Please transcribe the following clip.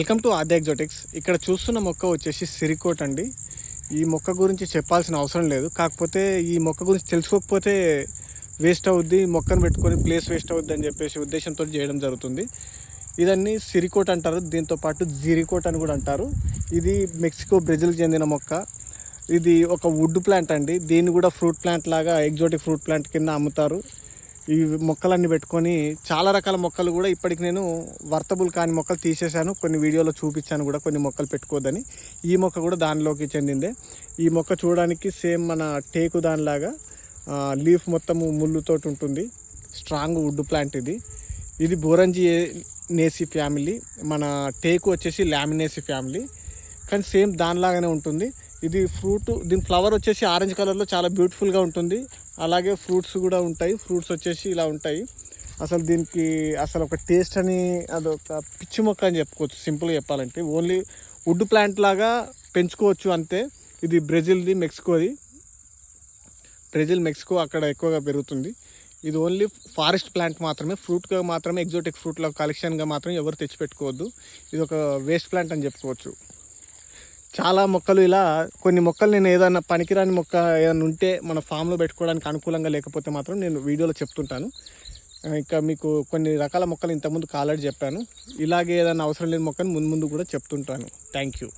Welcome to ఆద్య ఎగ్జోటిక్స్ ఇక్కడ చూస్తున్న మొక్క వచ్చేసి సిరికోట్ అండి. ఈ మొక్క గురించి చెప్పాల్సిన అవసరం లేదు. కాకపోతే ఈ మొక్క గురించి తెలుసుకోకపోతే వేస్ట్ అవుద్ది. మొక్కను పెట్టుకొని ప్లేస్ వేస్ట్ అవుద్ది అని చెప్పేసి ఉద్దేశంతో చేయడం జరుగుతుంది. ఇదన్నీ సిరికోట్ అంటారు. దీంతో పాటు జీరికోట్ అని కూడా అంటారు. ఇది మెక్సికో బ్రెజిల్ చెందిన మొక్క. ఇది ఒక వుడ్ ప్లాంట్ అండి. దీన్ని కూడా ఫ్రూట్ ప్లాంట్ లాగా ఎగ్జోటిక్ ఫ్రూట్ ప్లాంట్ కింద అమ్ముతారు. ఈ మొక్కలన్నీ పెట్టుకొని చాలా రకాల మొక్కలు కూడా ఇప్పటికి నేను వర్తబుల్ కాని మొక్కలు తీసేశాను. కొన్ని వీడియోలో చూపించాను కూడా కొన్ని మొక్కలు పెట్టుకోవద్దని. ఈ మొక్క కూడా దానిలోకి చెందిందే. ఈ మొక్క చూడడానికి సేమ్ మన టేకు దానిలాగా లీఫ్ మొత్తము ముళ్ళుతోటి ఉంటుంది. స్ట్రాంగ్ వుడ్ ప్లాంట్ ఇది. ఇది బోరంజి నేసి ఫ్యామిలీ. మన టేకు వచ్చేసి లామినేసి ఫ్యామిలీ. కానీ సేమ్ దానిలాగానే ఉంటుంది. ఇది ఫ్రూట్ దీని ఫ్లవర్ వచ్చేసి ఆరెంజ్ కలర్లో చాలా బ్యూటిఫుల్గా ఉంటుంది. అలాగే ఫ్రూట్స్ కూడా ఉంటాయి. ఫ్రూట్స్ వచ్చేసి ఇలా ఉంటాయి. అసలు దీనికి అసలు ఒక టేస్ట్ అని అదొక పిచ్చి మొక్క అని చెప్పుకోవచ్చు. సింపుల్గా చెప్పాలంటే ఓన్లీ వుడ్ ప్లాంట్ లాగా పెంచుకోవచ్చు అంతే. ఇది బ్రెజిల్ది మెక్సికోది బ్రెజిల్ మెక్సికో అక్కడ ఎక్కువగా పెరుగుతుంది. ఇది ఓన్లీ ఫారెస్ట్ ప్లాంట్ మాత్రమే. ఫ్రూట్గా మాత్రమే ఎగ్జోటిక్ ఫ్రూట్లో కలెక్షన్గా మాత్రం ఎవరు తెచ్చిపెట్టుకోవద్దు. ఇది ఒక వేస్ట్ ప్లాంట్ అని చెప్పుకోవచ్చు. చాలా మొక్కలు ఇలా కొన్ని మొక్కలు నేను ఏదైనా పనికిరాని మొక్క ఏదైనా ఉంటే మన ఫామ్లో పెట్టుకోవడానికి అనుకూలంగా లేకపోతే మాత్రం నేను వీడియోలో చెప్తుంటాను. ఇంకా మీకు కొన్ని రకాల మొక్కలు ఇంతకుముందు ఆల్రెడీ చెప్పాను. ఇలాగే ఏదైనా అవసరం లేని మొక్కని ముందు ముందు కూడా చెప్తుంటాను. Thank you